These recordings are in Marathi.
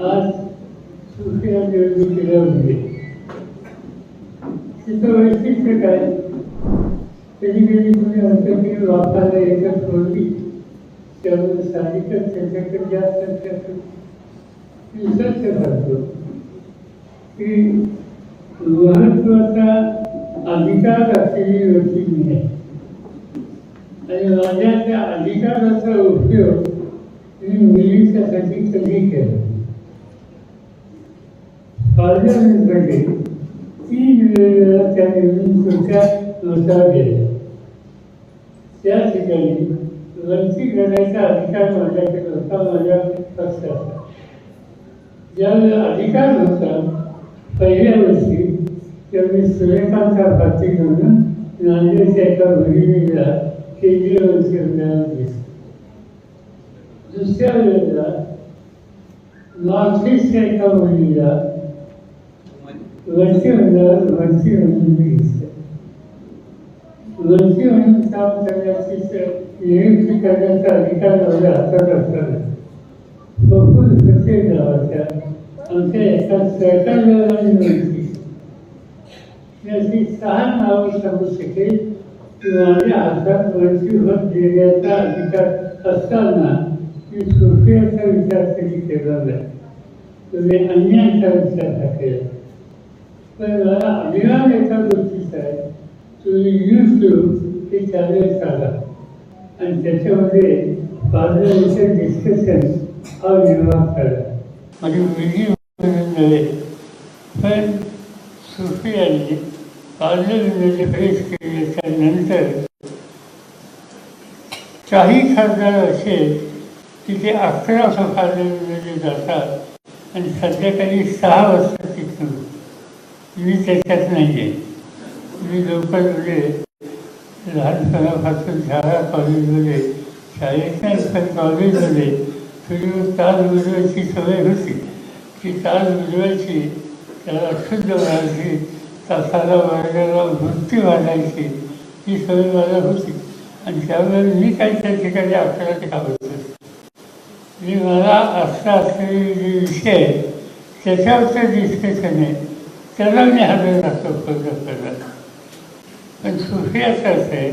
आज सुखिया निवडणुकीला उभे तिचं वैशिष्ट्य काय? कधी कधी तुम्ही म्हणतो वापरायला एकच होती त्यामुळे साहजिकच त्याच्याकडे जास्त त्याचं करतो की महत्त्वाचा अधिकार असलेली व्यक्ती मी आहे. आणि माझ्या त्या अधिकाराचा उपयोग मी मुलीच्यासाठी कधी केला पार्लमेंटमध्ये तीन वेळेला त्या निवडणुकीच्या नोंदवा गेल्या त्या ठिकाणी वंचित करण्याचा अधिकार माझ्याकडे होता माझ्या पक्षाचा ज्यावेळेला अधिकार होता पहिल्या वर्षी त्यावेळी सूर्यकांतचा पाठी म्हणून नांदेडच्या एका भगिनीला केंद्रीय मंत्रिमंडळात दिसला दुसऱ्या वेळेला नॉर्थ ईस्टच्या एका मुलीला वरती मंडळात वरती म्हणून घेतलं वरती म्हणून काम करण्याची नियुक्ती करण्याचा अधिकार माझ्या हातात असताना बघून कसे गावाच्या आमच्या एका सरकार नियुक्ती याची सहा नावं सांगू शकेल की माझ्या हातात वरती होत देण्याचा अधिकार असताना मी सुखियाचा विचार कधी केला नाही. म्हणजे तुम्ही अन्यायाचा विचार केला. मला अभिमान एका गोष्टीचा आहे तुम्ही यूट्यूब हे चॅनल काढा. आणि त्याच्यामध्ये पार्लमेंटचं डिस्कशन हा निर्माण करा माझी मुलगी नव्हे पण सुफी यांनी पार्लमेंटमध्ये प्रेस केल्याच्यानंतर काही खासदार असे की ते अकरा पार्लमेंटमध्ये जातात. आणि संध्याकाळी सहा वाजता तिथून मी त्याच्यात नाही आहे मी लवकर म्हणजे लहानपणापासून शाळा कॉलेजमध्ये शाळेच्या नंतर कॉलेजमध्ये तुझी ताल बुजवायची सवय होती. ती ताल बुजवायची त्याला शुद्ध वाढायची तासाला वर्गाला वृत्ती वाढायची ही सवय मला होती. आणि त्यामुळे मी काही त्या ठिकाणी अकरा ते आवडतो मी मला असा असलेले जे विषय आहे त्याच्यावरचं डिस्कशन आहे त्याला मी हजर राहतो करत पण सुफी असं आहे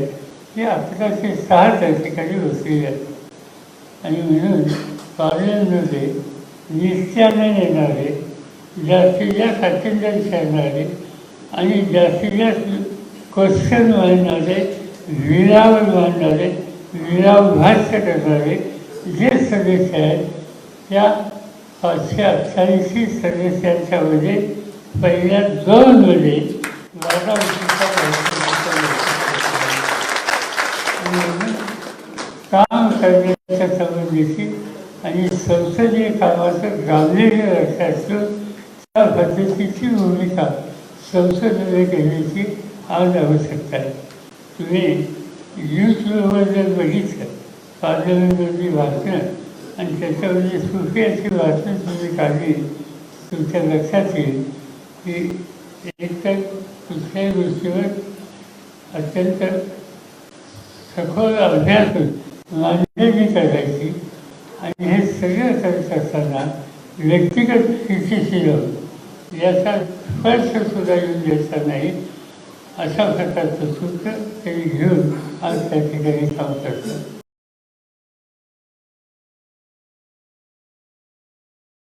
की आपल्याशी सहा त्या ठिकाणी आहे आणि म्हणून पार्लमेंटमध्ये निश्चयाने येणारे जास्तीत जास्त अटेंडन्स करणारे आणि जास्तीत जास्त क्वेश्चन मांडणारे विराव मांडणारे विराव भाष्य करणारे जे सदस्य आहेत त्या पाचशे अठ्ठ्याऐंशी सदस्यांच्यामध्ये पहिल्या दोनमध्ये माझा काम करण्याच्या संबंधीची आणि संसदीय कामाचं गांभीर्य लक्षात त्या पद्धतीची भूमिका संसदेने घेण्याची आज आवश्यकता आहे. तुम्ही यूट्यूबवर जर बघितलं पार्लमेंटमधली भाषणं आणि त्याच्यामध्ये सुफियाची भाषणं तुम्ही काढली तुमच्या लक्षात येईल. की एकतर कुठल्याही गोष्टीवर अत्यंत सखोल अभ्यास मांडणी करायची. आणि हे सगळं करत असताना व्यक्तिगत स्थितीशील याचा स्पर्शसुद्धा येऊन द्यायचा नाही अशा प्रकारचं सूत्र त्यांनी घेऊन आज त्या ठिकाणी काम करतात.